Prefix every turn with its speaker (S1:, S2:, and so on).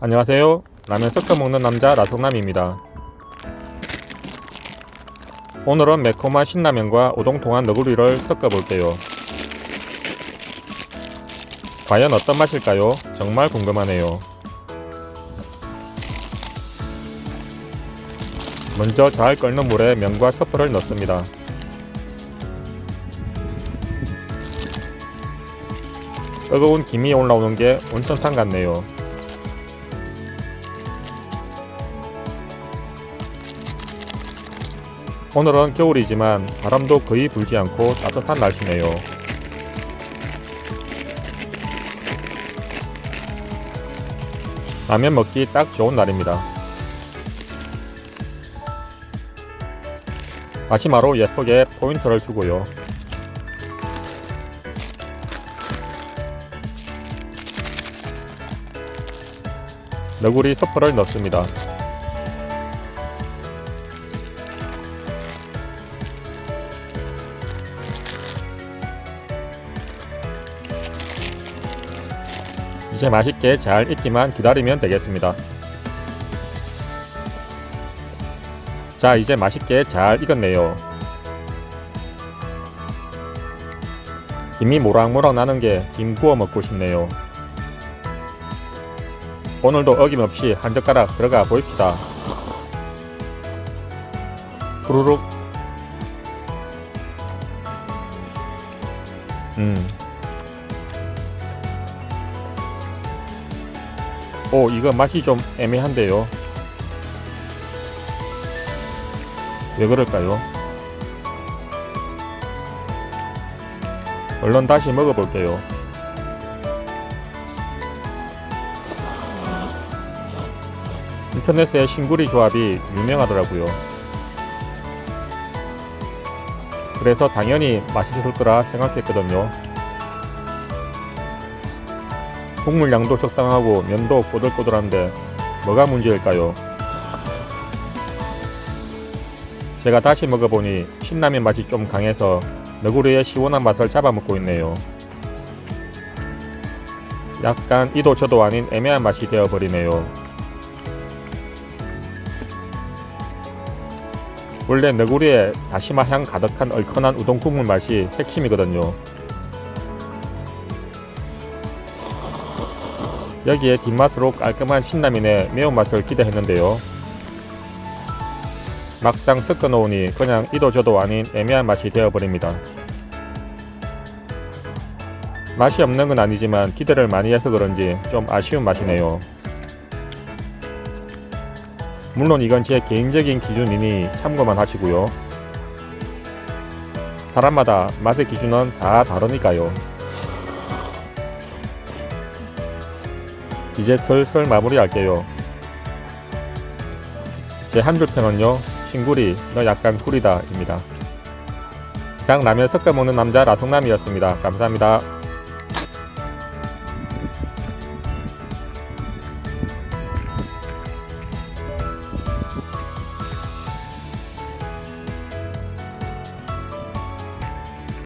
S1: 안녕하세요. 라면 섞어 먹는 남자 라성남입니다. 오늘은 매콤한 신라면과 오동통한 너구리를 섞어 볼게요. 과연 어떤 맛일까요? 정말 궁금하네요. 먼저 잘 끓는 물에 면과 서프를 넣습니다. 뜨거운 김이 올라오는 게 온천탕 같네요. 오늘은 겨울이지만 바람도 거의 불지 않고 따뜻한 날씨네요. 라면 먹기 딱 좋은 날입니다. 다시마로 예쁘게 포인트를 주고요. 너구리 서프를 넣습니다. 이제 맛있게 잘 익기만 기다리면 되겠습니다. 자, 이제 맛있게 잘 익었네요. 김이 모락모락 나는 게 김 구워 먹고 싶네요. 오늘도 어김없이 한 젓가락 들어가 보입시다. 후루룩. 음. 오, 이거 맛이 좀 애매한데요. 왜 그럴까요? 얼른 다시 먹어볼게요. 인터넷에 신구리 조합이 유명하더라고요. 그래서 당연히 맛있을 거라 생각했거든요. 국물 양도 적당하고 면도 꼬들꼬들한데 뭐가 문제일까요? 제가 다시 먹어보니 신라면 맛이 좀 강해서 너구리의 시원한 맛을 잡아먹고 있네요. 약간 이도 저도 아닌 애매한 맛이 되어버리네요. 원래 너구리의 다시마 향 가득한 얼큰한 우동 국물 맛이 핵심이거든요. 여기에 뒷맛으로 깔끔한 신라면의 매운맛을 기대했는데요. 막상 섞어 놓으니 그냥 이도 저도 아닌 애매한 맛이 되어버립니다. 맛이 없는 건 아니지만 기대를 많이 해서 그런지 좀 아쉬운 맛이네요. 물론 이건 제 개인적인 기준이니 참고만 하시고요. 사람마다 맛의 기준은 다 다르니까요. 이제 슬슬 마무리할게요. 제 한 줄 평은요, 친구리, 너 약간 꿀이다, 입니다. 이상 라면 섞어 먹는 남자 라성남이었습니다. 감사합니다.